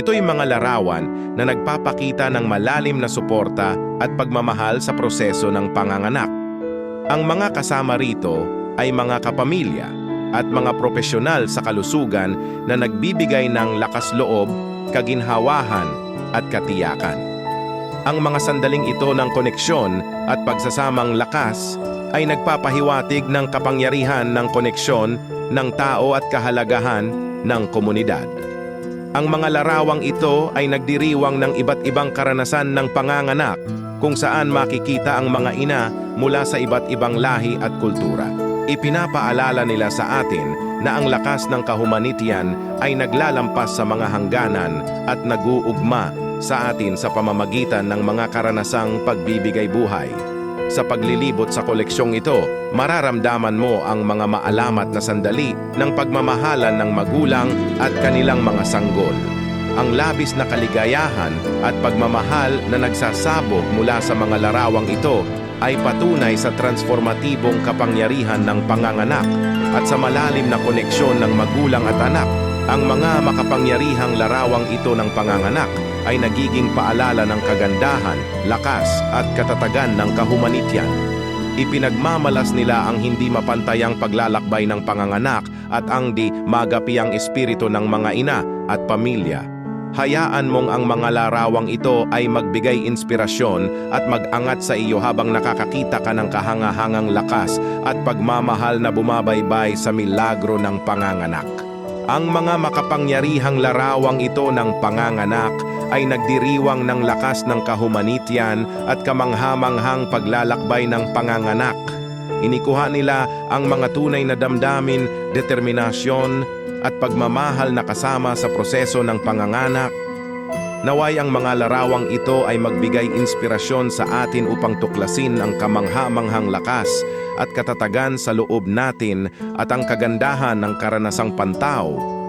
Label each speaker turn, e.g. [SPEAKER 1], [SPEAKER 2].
[SPEAKER 1] Ito'y mga larawan na nagpapakita ng malalim na suporta at pagmamahal sa proseso ng panganganak. Ang mga kasama rito ay mga kapamilya at mga profesional sa kalusugan na nagbibigay ng lakas loob, kaginhawahan at katiyakan. Ang mga sandaling ito ng koneksyon at pagsasamang lakas ay nagpapahiwatig ng kapangyarihan ng koneksyon ng tao at kahalagahan ng komunidad. Ang mga larawang ito ay nagdiriwang ng iba't ibang karanasan ng panganganak kung saan makikita ang mga ina mula sa iba't ibang lahi at kultura. Ipinapaalala nila sa atin na ang lakas ng kahumanitian ay naglalampas sa mga hangganan at naguugma sa atin sa pamamagitan ng mga karanasang pagbibigay buhay. Sa paglilibot sa koleksyong ito, mararamdaman mo ang mga maalamat na sandali ng pagmamahalan ng magulang at kanilang mga sanggol. Ang labis na kaligayahan at pagmamahal na nagsasabog mula sa mga larawang ito ay patunay sa transformatibong kapangyarihan ng panganganak at sa malalim na koneksyon ng magulang at anak. Ang mga makapangyarihang larawang ito ng panganganak ay nagiging paalala ng kagandahan, lakas at katatagan ng kahumanityan. Ipinagmamalas nila ang hindi mapantayang paglalakbay ng panganganak at ang di magapiang espiritu ng mga ina at pamilya. Hayaan mong ang mga larawang ito ay magbigay inspirasyon at mag-angat sa iyo habang nakakakita ka ng kahangahangang lakas at pagmamahal na bumabaybay sa milagro ng panganganak. Ang mga makapangyarihang larawang ito ng panganganak ay nagdiriwang ng lakas ng kahumanitian at kamanghamanghang paglalakbay ng panganganak. Inikuha nila ang mga tunay na damdamin, determinasyon at pagmamahal na kasama sa proseso ng panganganak. Naway ang mga larawang ito ay magbigay inspirasyon sa atin upang tuklasin ang kamanghamanghang lakas at katatagan sa loob natin at ang kagandahan ng karanasang pantaw